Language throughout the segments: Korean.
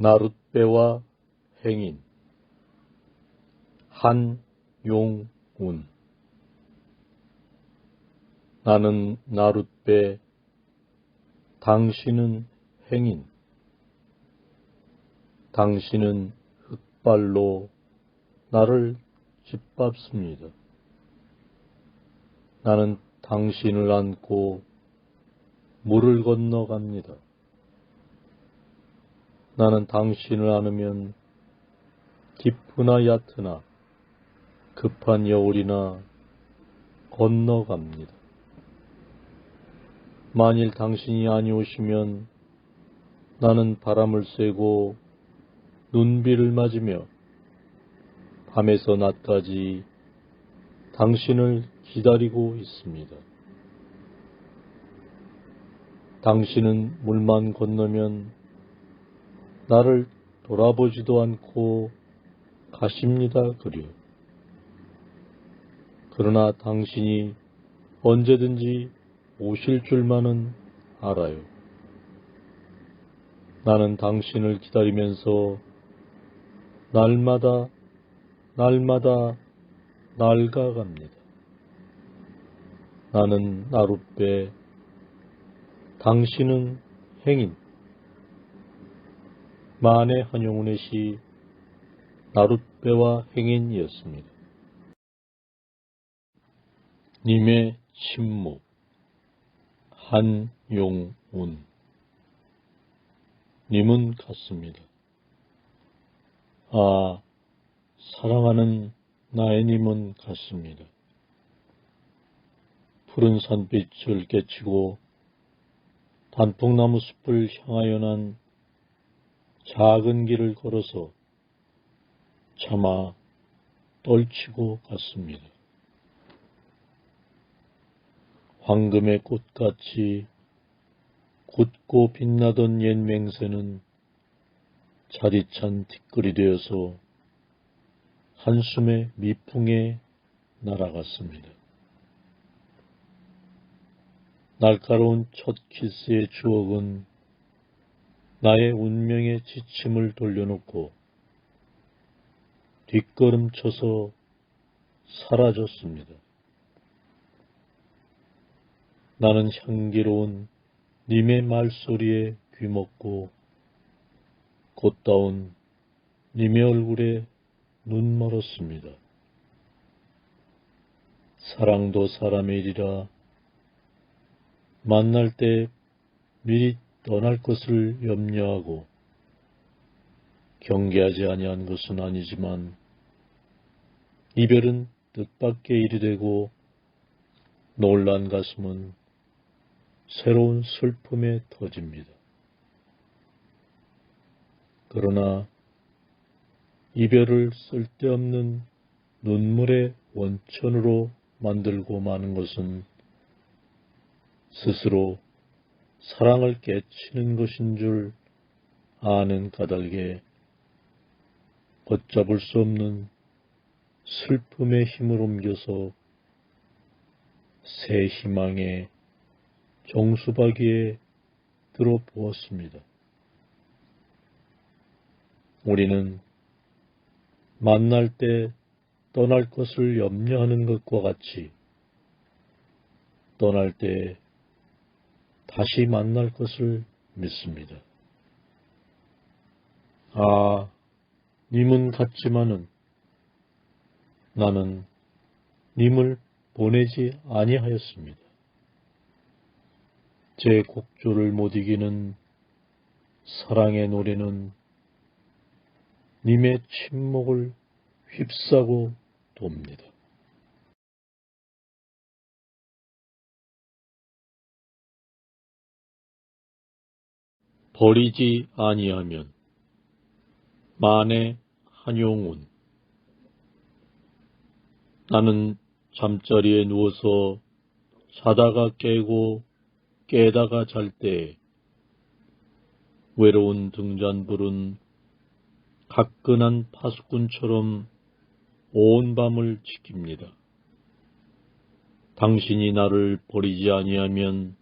나룻배와 행인 한용운 나는 나룻배 당신은 행인 당신은 흙발로 나를 짓밟습니다. 나는 당신을 안고 물을 건너갑니다. 나는 당신을 안으면 깊으나 얕으나 급한 여울이나 건너갑니다. 만일 당신이 아니오시면 나는 바람을 쐬고 눈비를 맞으며 밤에서 낮까지 당신을 기다리고 있습니다. 당신은 물만 건너면 나를 돌아보지도 않고 가십니다, 그려. 그러나 당신이 언제든지 오실 줄만은 알아요. 나는 당신을 기다리면서 날마다, 날마다 낡아갑니다. 나는 나룻배, 당신은 행인. 만의 한용운의 시 나룻배와 행인이었습니다. 님의 침묵 한용운 님은 같습니다. 아, 사랑하는 나의 님은 같습니다. 푸른 산빛을 깨치고 단풍나무 숲을 향하여 난 작은 길을 걸어서 차마 떨치고 갔습니다. 황금의 꽃같이 굳고 빛나던 옛 맹세는 자디찬 티끌이 되어서 한숨의 미풍에 날아갔습니다. 날카로운 첫 키스의 추억은 나의 운명의 지침을 돌려놓고 뒷걸음쳐서 사라졌습니다. 나는 향기로운 님의 말소리에 귀먹고 곧다운 님의 얼굴에 눈 멀었습니다. 사랑도 사람의 일이라 만날 때 미리 떠날 것을 염려하고 경계하지 아니한 것은 아니지만 이별은 뜻밖의 일이 되고 놀란 가슴은 새로운 슬픔에 터집니다. 그러나 이별을 쓸데없는 눈물의 원천으로 만들고 마는 것은 스스로 사랑을 깨치는 것인 줄 아는 까닭에 걷잡을 수 없는 슬픔의 힘을 옮겨서 새 희망의 정수박이에 들어보았습니다. 우리는 만날 때 떠날 것을 염려하는 것과 같이 떠날 때 다시 만날 것을 믿습니다. 아, 님은 같지만은 나는 님을 보내지 아니하였습니다. 제 곡조를 못 이기는 사랑의 노래는 님의 침묵을 휩싸고 돕니다. 버리지 아니하면 만의 한용운 나는 잠자리에 누워서 자다가 깨고 깨다가 잘 때 외로운 등잔불은 가끈한 파수꾼처럼 온 밤을 지킵니다. 당신이 나를 버리지 아니하면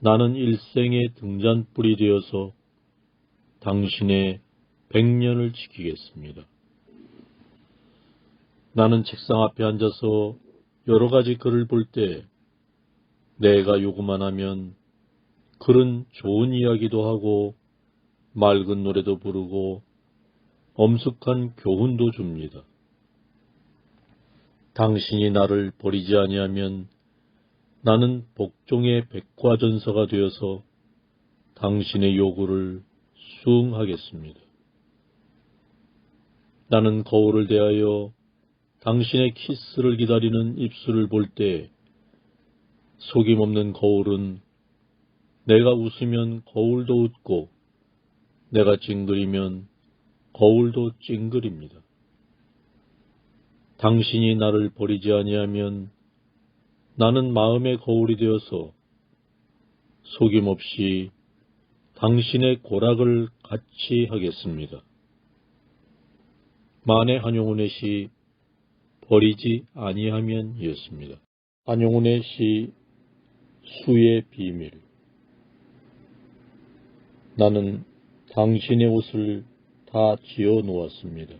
나는 일생의 등잔불이 되어서 당신의 백년을 지키겠습니다. 나는 책상 앞에 앉아서 여러 가지 글을 볼 때 내가 요구만 하면 글은 좋은 이야기도 하고 맑은 노래도 부르고 엄숙한 교훈도 줍니다. 당신이 나를 버리지 아니하면 나는 복종의 백과전서가 되어서 당신의 요구를 수응하겠습니다. 나는 거울을 대하여 당신의 키스를 기다리는 입술을 볼 때 속임없는 거울은 내가 웃으면 거울도 웃고 내가 찡그리면 거울도 찡그립니다. 당신이 나를 버리지 아니하면 나는 마음의 거울이 되어서 속임없이 당신의 고락을 같이 하겠습니다. 만에 한용운의 시 버리지 아니하면이었습니다. 한용운의 시 수의 비밀 나는 당신의 옷을 다 지어 놓았습니다.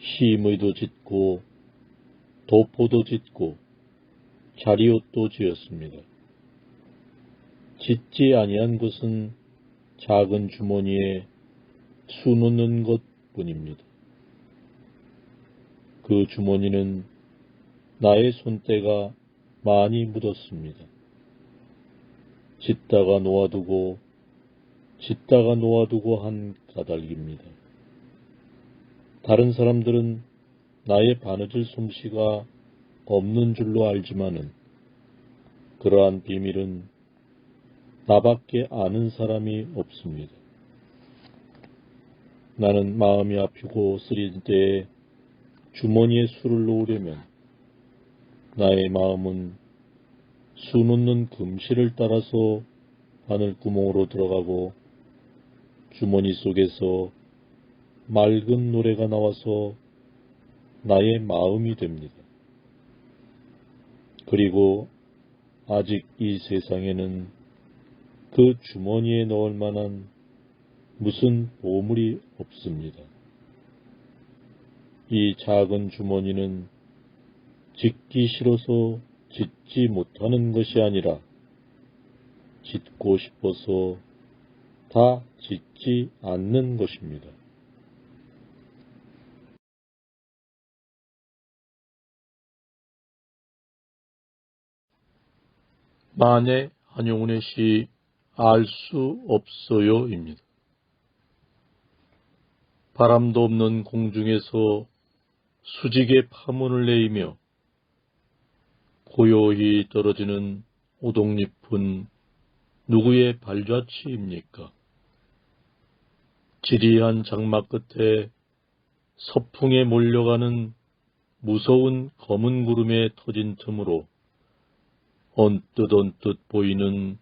시무이도 짓고 도포도 짓고 자리옷도 지었습니다. 짓지 아니한 것은 작은 주머니에 수 놓는 것 뿐입니다. 그 주머니는 나의 손때가 많이 묻었습니다. 짓다가 놓아두고 짓다가 놓아두고 한 까닭입니다. 다른 사람들은 나의 바느질 솜씨가 없는 줄로 알지만은 그러한 비밀은 나밖에 아는 사람이 없습니다. 나는 마음이 아프고 쓰린 때에 주머니에 술을 놓으려면 나의 마음은 수 놓는 금실을 따라서 바늘 구멍으로 들어가고 주머니 속에서 맑은 노래가 나와서 나의 마음이 됩니다. 그리고 아직 이 세상에는 그 주머니에 넣을 만한 무슨 보물이 없습니다. 이 작은 주머니는 짓기 싫어서 짓지 못하는 것이 아니라 짓고 싶어서 다 짓지 않는 것입니다. 만에 한용운의 시 알 수 없어요입니다. 바람도 없는 공중에서 수직의 파문을 내이며 고요히 떨어지는 오동잎은 누구의 발자취입니까? 지리한 장막 끝에 서풍에 몰려가는 무서운 검은 구름에 터진 틈으로 언뜻 언뜻 보이는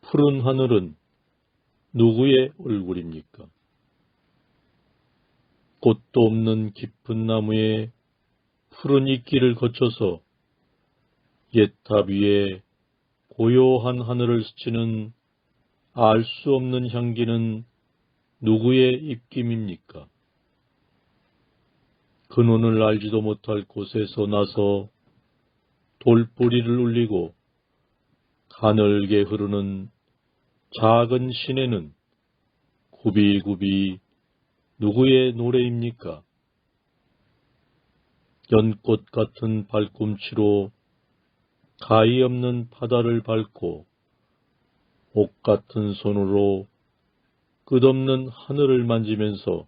푸른 하늘은 누구의 얼굴입니까? 꽃도 없는 깊은 나무에 푸른 이끼를 거쳐서 옛탑 위에 고요한 하늘을 스치는 알 수 없는 향기는 누구의 입김입니까? 근원을 알지도 못할 곳에서 나서 돌뿌리를 울리고 가늘게 흐르는 작은 시내는 굽이굽이 누구의 노래입니까? 연꽃 같은 발꿈치로 가히 없는 바다를 밟고 옥 같은 손으로 끝없는 하늘을 만지면서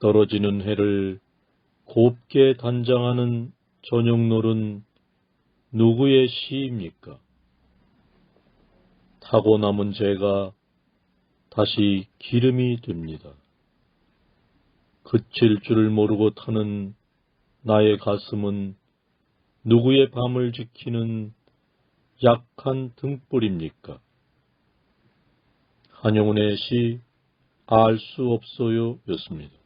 떨어지는 해를 곱게 단장하는 저녁놀은 누구의 시입니까? 타고 남은 죄가 다시 기름이 됩니다. 그칠 줄을 모르고 타는 나의 가슴은 누구의 밤을 지키는 약한 등불입니까? 한영훈의 시 알 수 없어요 였습니다.